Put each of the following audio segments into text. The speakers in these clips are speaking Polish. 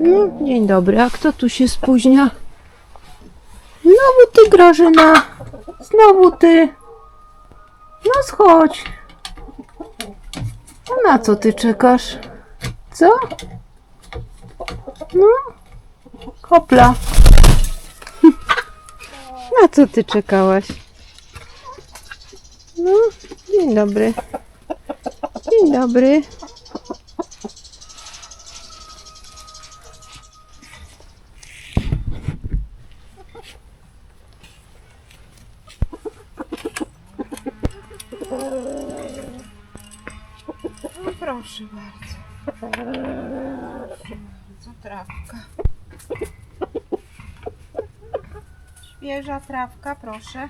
No, dzień dobry. A kto tu się spóźnia? Znowu ty, Grażyna. Znowu ty. No schodź. A na co ty czekasz? Co? No? Hopla. Na co ty czekałaś? No, dzień dobry. Dzień dobry. Proszę bardzo. Co trawka? Świeża trawka, proszę.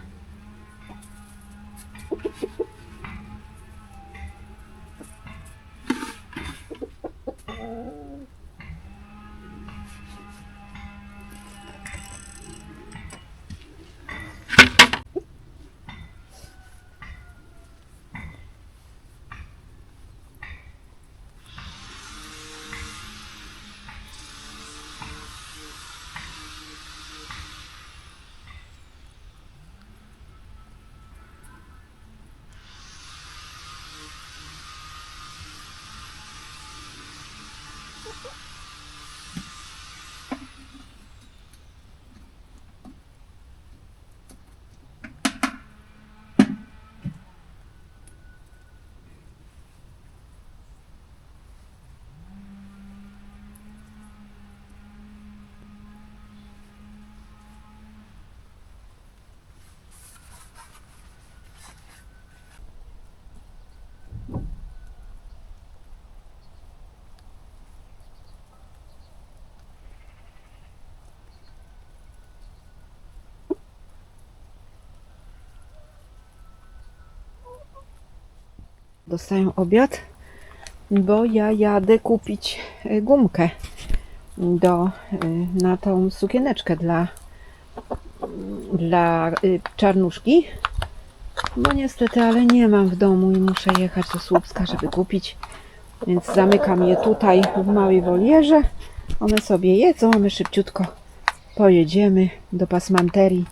Dostaję obiad, bo ja jadę kupić y, gumkę do, y, na tą sukieneczkę dla, dla y, czarnuszki. Bo niestety, ale nie mam w domu i muszę jechać do Słupska, żeby kupić. Więc zamykam je tutaj w małej wolierze. One sobie jedzą, a my szybciutko pojedziemy do pasmanterii.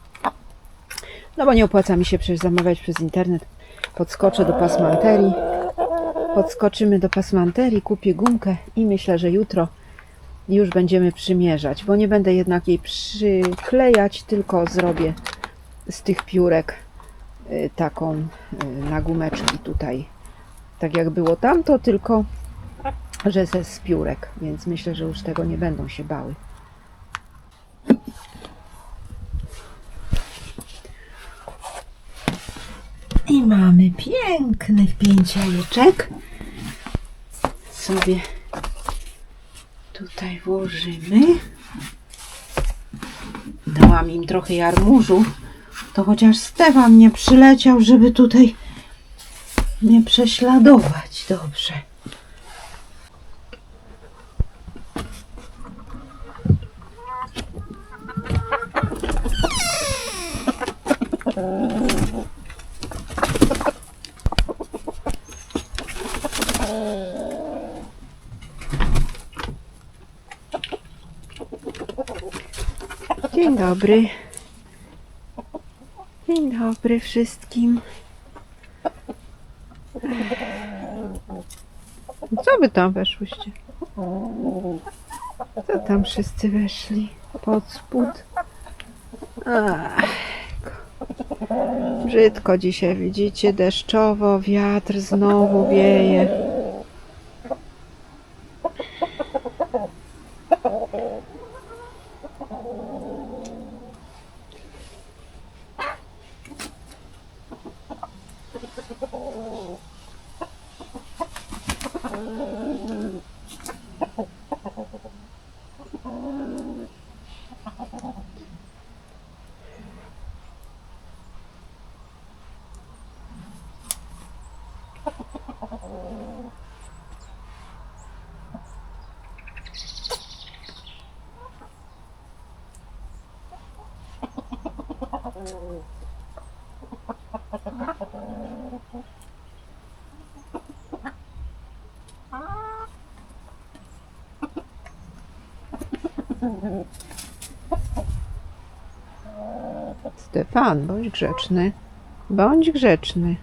No bo nie opłaca mi się przecież zamawiać przez internet. Podskoczę do pasmanterii. Podskoczymy do pasmanterii, kupię gumkę i myślę, że jutro już będziemy przymierzać, bo nie będę jednak jej przyklejać, tylko zrobię z tych piórek y, taką y, na gumeczki tutaj. Tak jak było tamto, tylko że ze z piórek, więc myślę, że już tego nie będą się bały. I mamy piękny wpięć jajeczek. Sobie tutaj włożymy. Dałam im trochę jarmużu. To chociaż Stefan nie przyleciał, żeby tutaj nie prześladować. Dobrze. Dzień dobry. Dzień dobry wszystkim. Co wy tam weszłyście? Co tam wszyscy weszli? Pod spód. Ach, Brzydko dzisiaj, widzicie, deszczowo, wiatr znowu wieje. Stefan, bądź grzeczny. Bądź grzeczny.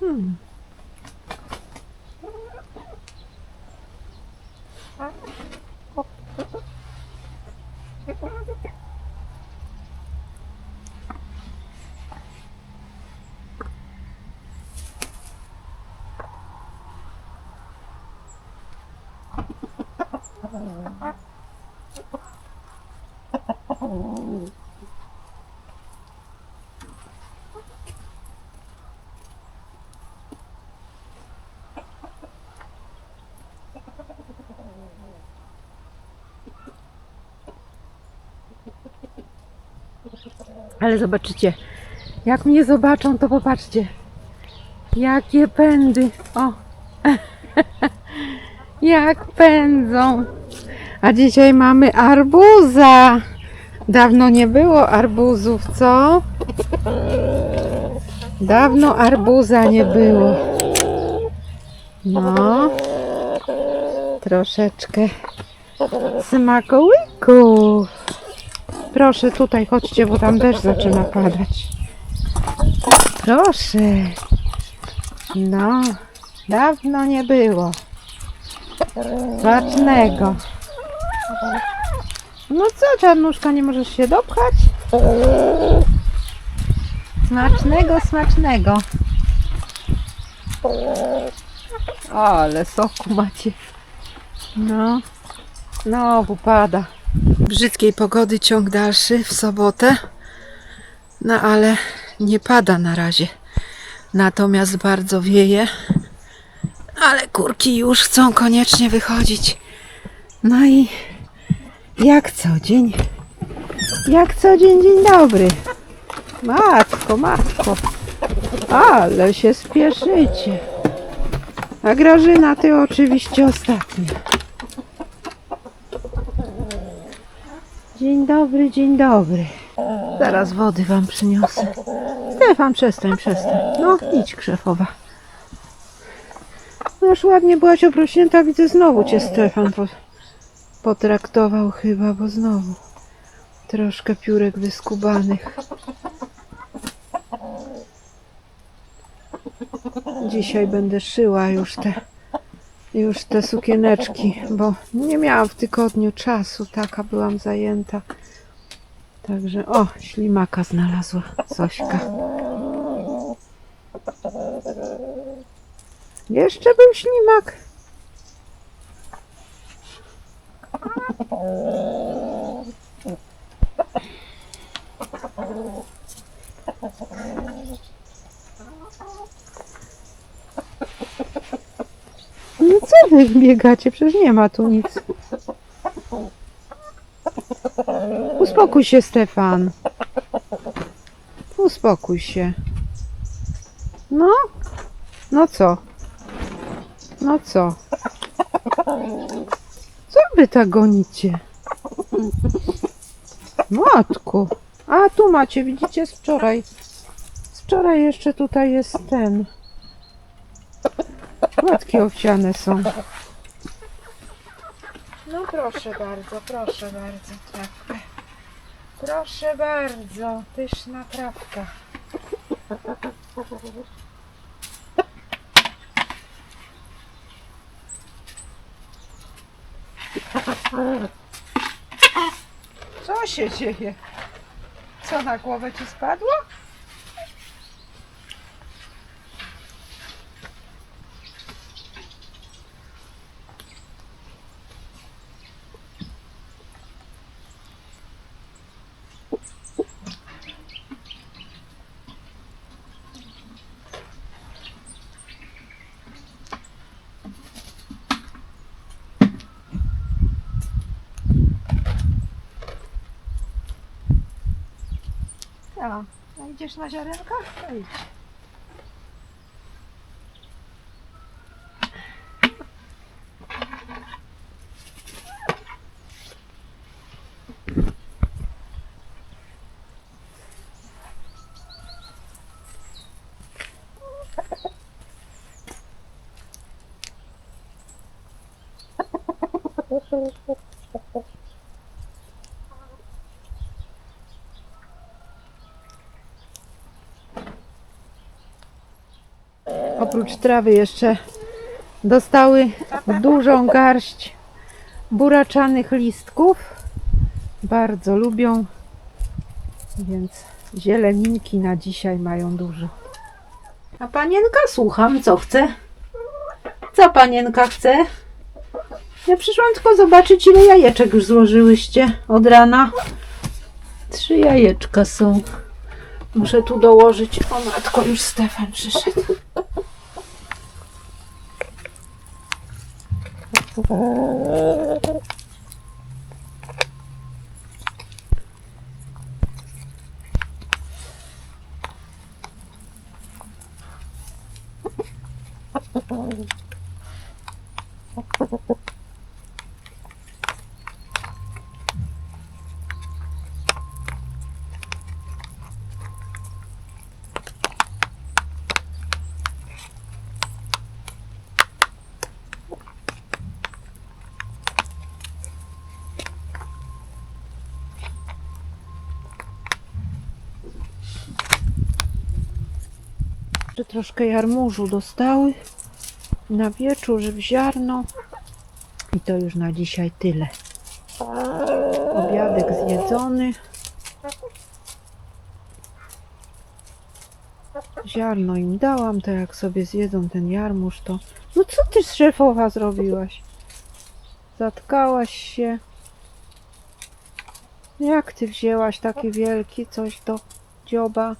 Hmm. Ale zobaczycie, jak mnie zobaczą, to popatrzcie. Jakie pędy. O. jak pędzą. A dzisiaj mamy arbuza. Dawno nie było arbuzów, co? Dawno arbuza nie było. No. Troszeczkę smakołyków. Proszę tutaj, chodźcie, bo tam deszcz zaczyna padać. Proszę. No, dawno nie było. Smacznego. No co, czarnuszka, nie możesz się dopchać? Smacznego, smacznego. Ale soku macie. No, znowu pada brzydkiej pogody ciąg dalszy w sobotę. No ale nie pada na razie. Natomiast bardzo wieje. Ale kurki już chcą koniecznie wychodzić. No i jak co dzień. Jak co dzień, dzień dobry. Matko, matko. Ale się spieszycie. A Grażyna, ty oczywiście ostatnia. Dzień dobry, dzień dobry. Zaraz wody wam przyniosę. Stefan, przestań, przestań. No, idź krzefowa. No już ładnie byłaś obrośnięta, widzę znowu cię Stefan po, potraktował chyba, bo znowu troszkę piórek wyskubanych. Dzisiaj będę szyła już te już te sukieneczki, bo nie miałam w tygodniu czasu, taka byłam zajęta. Także, o, ślimaka znalazła Zośka. Jeszcze był ślimak. No co wy biegacie? Przecież nie ma tu nic. Uspokój się, Stefan. Uspokój się. No? No co? No co? Co wy tak gonicie? Matku. A tu macie, widzicie, z wczoraj. Z wczoraj jeszcze tutaj jest ten. Płatki owsiane są. No proszę bardzo, proszę bardzo, trawkę. Proszę bardzo, pyszna trawka. Co się dzieje? Co na głowę ci spadło? Idziesz na ziarenka? To idź. Oprócz trawy jeszcze dostały dużą garść buraczanych listków. Bardzo lubią, więc zieleninki na dzisiaj mają dużo. A panienka, słucham, co chce? Co panienka chce? Ja przyszłam tylko zobaczyć, ile jajeczek już złożyłyście od rana. Trzy jajeczka są. Muszę tu dołożyć. O matko, już Stefan przyszedł. Ha ha ha ha. Że troszkę jarmużu dostały na wieczór, w ziarno. I to już na dzisiaj tyle. Obiadek zjedzony. Ziarno im dałam, to jak sobie zjedzą ten jarmuż, to... No co ty szefowa zrobiłaś? Zatkałaś się. Jak ty wzięłaś taki wielki coś do dzioba?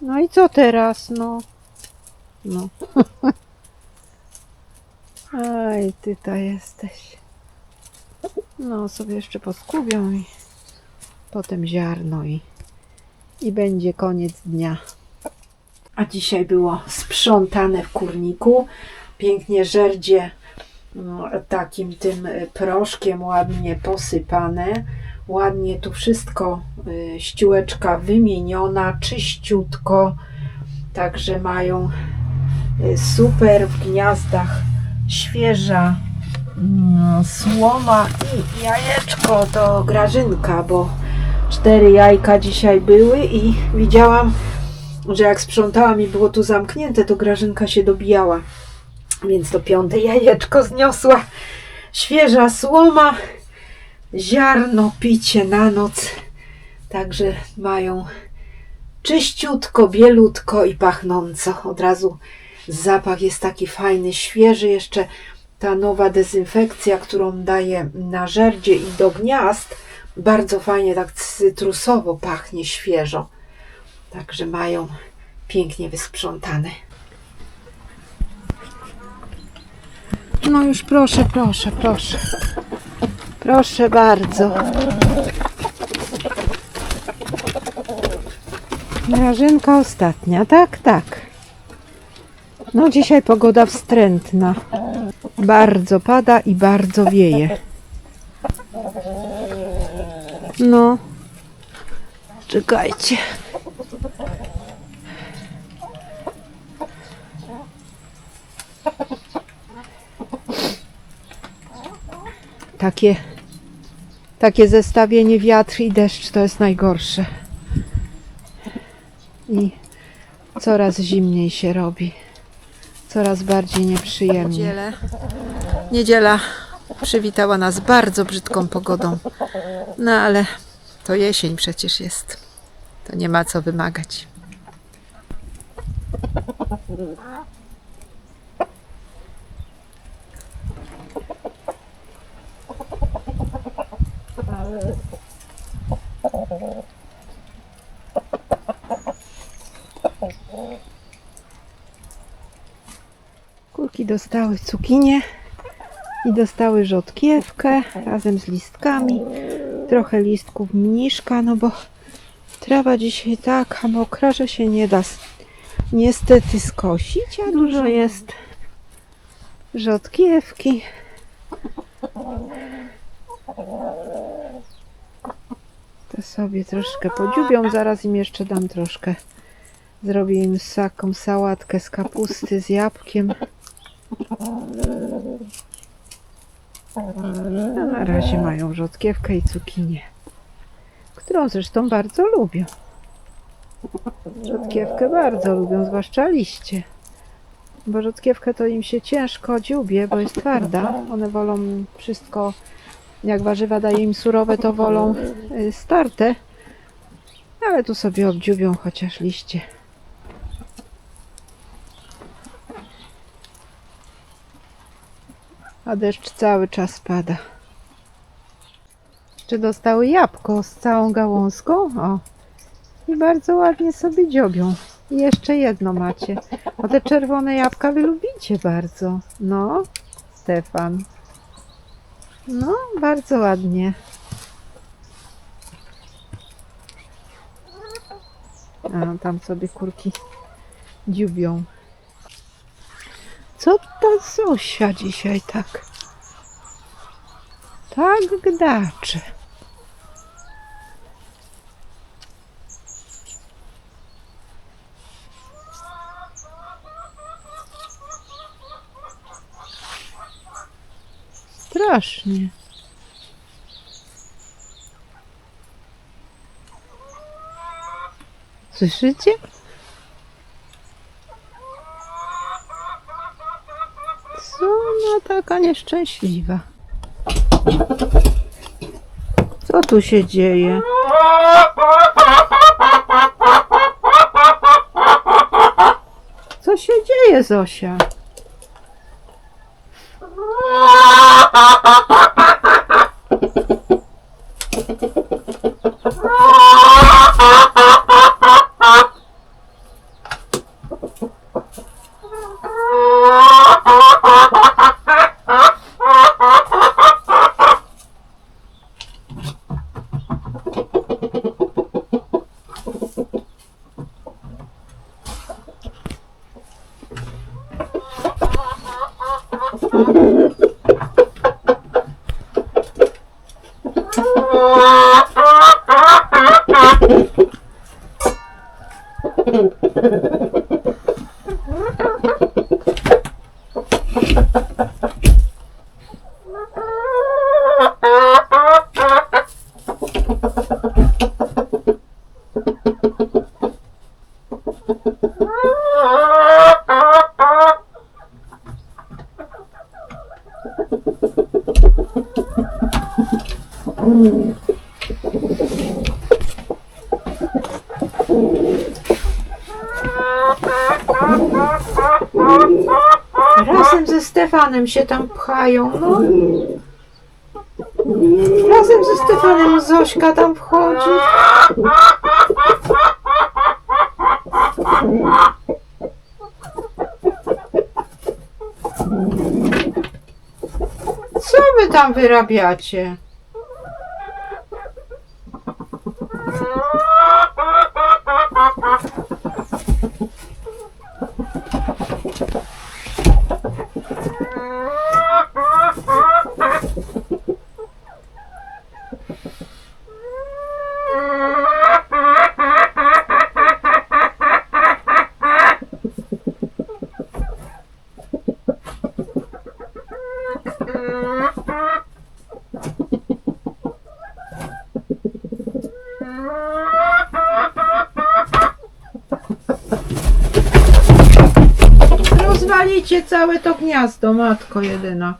No i co teraz, no? No. Aj, ty ta jesteś. No, sobie jeszcze poskubią i potem ziarno i, i będzie koniec dnia. A dzisiaj było sprzątane w kurniku. Pięknie żerdzie no, takim tym proszkiem ładnie posypane. Ładnie tu wszystko y, ściółeczka wymieniona, czyściutko. Także mają y, super w gniazdach świeża mm, słoma i jajeczko to grażynka, bo cztery jajka dzisiaj były i widziałam, że jak sprzątałam i było tu zamknięte, to grażynka się dobijała. Więc to piąte jajeczko zniosła. Świeża słoma, ziarno, picie na noc. Także mają czyściutko, bielutko i pachnąco. Od razu zapach jest taki fajny, świeży. Jeszcze ta nowa dezynfekcja, którą daję na żerdzie i do gniazd, bardzo fajnie, tak cytrusowo pachnie świeżo. Także mają pięknie wysprzątane. No już proszę, proszę, proszę. Proszę bardzo. Grażynka ostatnia, tak, tak. No dzisiaj pogoda wstrętna. Bardzo pada i bardzo wieje. No. Czekajcie. Takie, takie zestawienie wiatr i deszcz to jest najgorsze. I coraz zimniej się robi. Coraz bardziej nieprzyjemnie. Niedzielę. Niedziela przywitała nas bardzo brzydką pogodą. No ale to jesień przecież jest. To nie ma co wymagać. Dostały cukinię i dostały rzodkiewkę razem z listkami. Trochę listków mniszka, no bo trawa dzisiaj taka mokra, że się nie da niestety skosić, a dużo jest rzodkiewki. To sobie troszkę podziubią, zaraz im jeszcze dam troszkę. Zrobię im taką sałatkę z kapusty z jabłkiem. A na razie mają rzodkiewkę i cukinię, którą zresztą bardzo lubią. Rzodkiewkę bardzo lubią, zwłaszcza liście. Bo rzodkiewkę to im się ciężko dziubie, bo jest twarda. One wolą wszystko, jak warzywa daje im surowe, to wolą y, starte. Ale tu sobie obdziubią chociaż liście. A deszcz cały czas pada. Czy dostały jabłko z całą gałązką? O. I bardzo ładnie sobie dziobią. I jeszcze jedno macie. O te czerwone jabłka wy lubicie bardzo. No, Stefan. No, bardzo ładnie. A, tam sobie kurki dziubią. Co ta Zosia dzisiaj tak? Tak gdacze. Strasznie. Słyszycie? Co ona taka nieszczęśliwa? Co tu się dzieje? Co się dzieje, Zosia? Razem ze Stefanem się tam pchają, no. Razem ze Stefanem Zośka tam wchodzi. Co wy tam wyrabiacie? Rozwalicie całe to gniazdo, matko jedyna.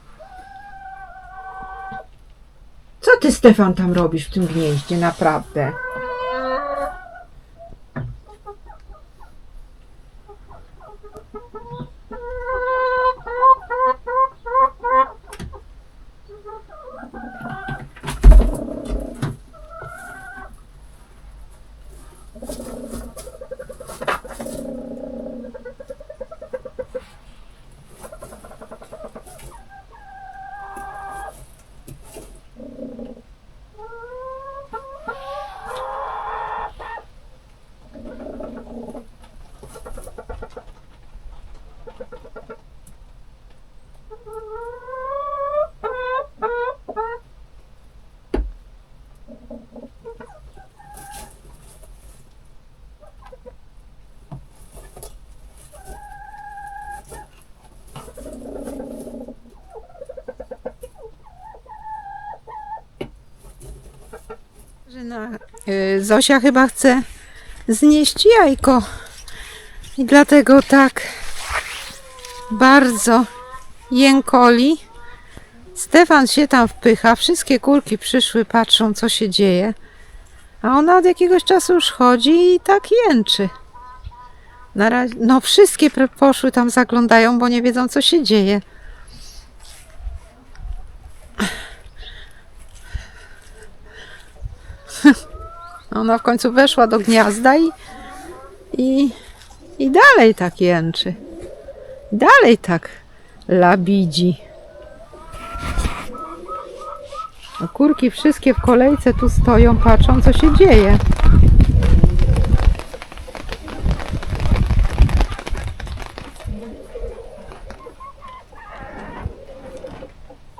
Co ty, Stefan, tam robisz w tym gnieździe, naprawdę? Zosia chyba chce znieść jajko. I dlatego tak bardzo jękoli. Stefan się tam wpycha, wszystkie kurki przyszły, patrzą co się dzieje. A ona od jakiegoś czasu już chodzi i tak jęczy. Na razie, no wszystkie poszły tam zaglądają, bo nie wiedzą co się dzieje. Ona w końcu weszła do gniazda i, i, i dalej tak jęczy. Dalej tak labidzi. Kurki wszystkie w kolejce tu stoją, patrzą co się dzieje.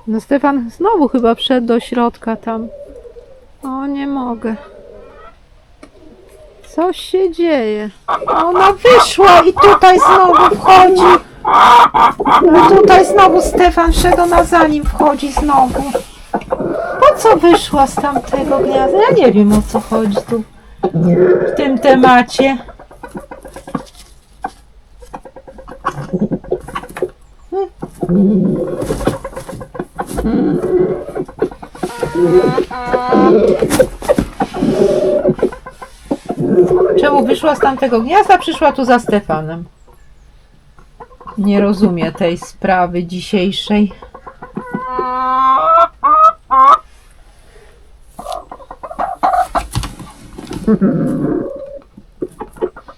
No Stefan znowu chyba wszedł do środka tam. O, nie mogę. Co się dzieje? Ona wyszła i tutaj znowu wchodzi. No tutaj znowu Stefan wszedł, ona za wchodzi znowu. Po co wyszła z tamtego gniazda? Ja nie wiem o co chodzi tu w tym temacie. Czemu wyszła z tamtego gniazda, przyszła tu za Stefanem? Nie rozumie tej sprawy dzisiejszej.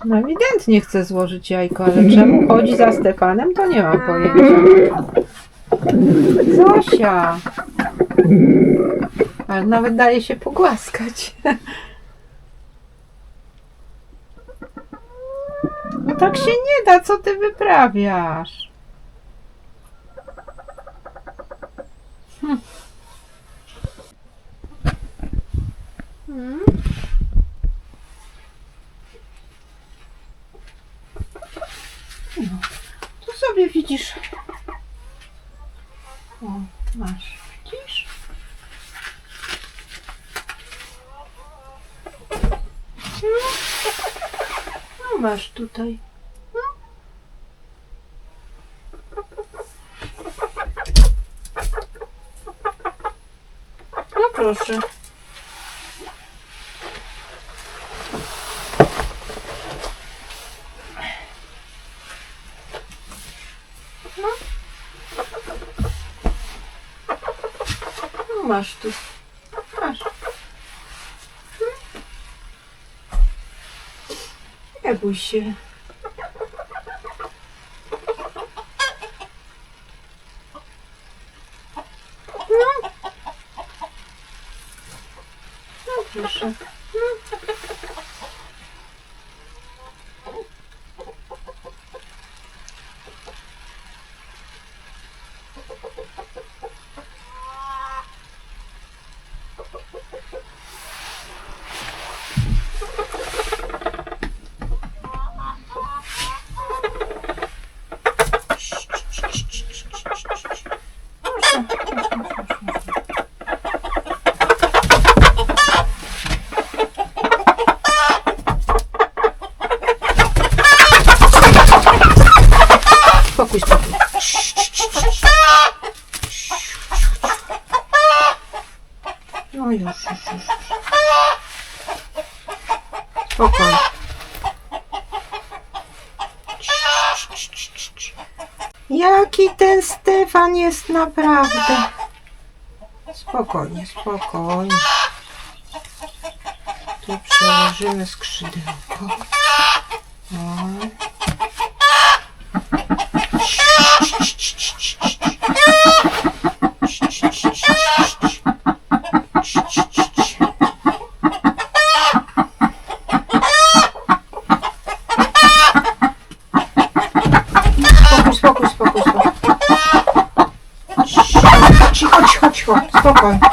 No ewidentnie chce złożyć jajko, ale czemu chodzi za Stefanem, to nie mam pojęcia. Zosia! Ale nawet daje się pogłaskać. Tak się nie da, co ty wyprawiasz? Hmm? No, tu sobie widzisz. O, masz, widzisz? No masz tutaj. No. Proszę. No. No masz tu. Masz. Nie bój się. No. No Jaki ten Stefan jest naprawdę. Spokojnie, spokojnie. Tu przełożymy skrzydełko. Papai.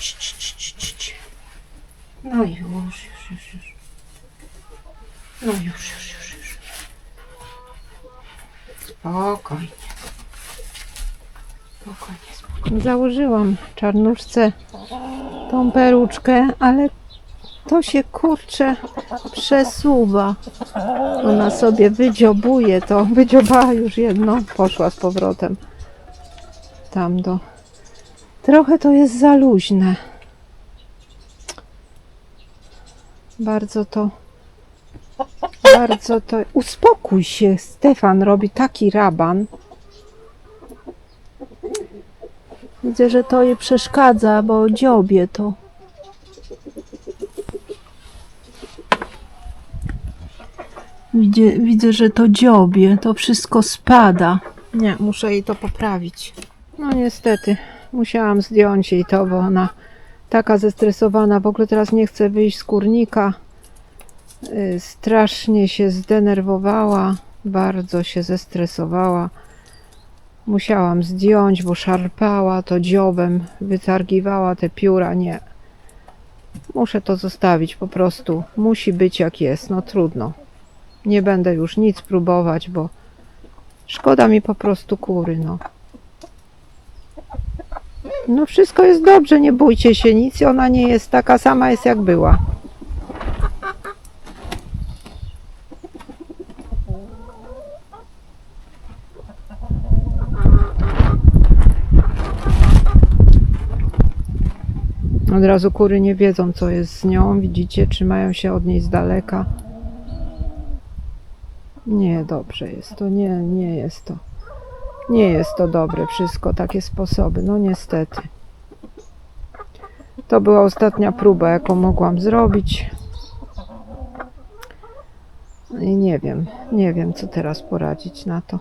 Cii, cii, cii, cii. No już, już, już, już. No już, już, już, już. Spokojnie. Spokojnie, spokojnie. Założyłam czarnuszce tą peruczkę, ale to się kurczę przesuwa. Ona sobie wydziobuje to. Wydziobała już jedno, poszła z powrotem tam do. Trochę to jest za luźne. Bardzo to. Bardzo to. Uspokój się, Stefan robi taki raban. Widzę, że to jej przeszkadza, bo dziobie to. Widzę, widzę, że to dziobie, to wszystko spada. Nie, muszę jej to poprawić. No niestety, musiałam zdjąć jej to, bo ona taka zestresowana, w ogóle teraz nie chce wyjść z kurnika. Y, Strasznie się zdenerwowała, bardzo się zestresowała. Musiałam zdjąć, bo szarpała to dziobem, wytargiwała te pióra. Nie. Muszę to zostawić po prostu. Musi być jak jest. No trudno. Nie będę już nic próbować, bo szkoda mi po prostu kury, no. No wszystko jest dobrze, nie bójcie się, nic ona nie jest taka sama jest jak była. Od razu kury nie wiedzą, co jest z nią. Widzicie, trzymają się od niej z daleka. Nie, dobrze jest to. Nie, nie jest to. Nie jest to dobre wszystko, takie sposoby. No niestety. To była ostatnia próba, jaką mogłam zrobić. I nie wiem, nie wiem, co teraz poradzić na to.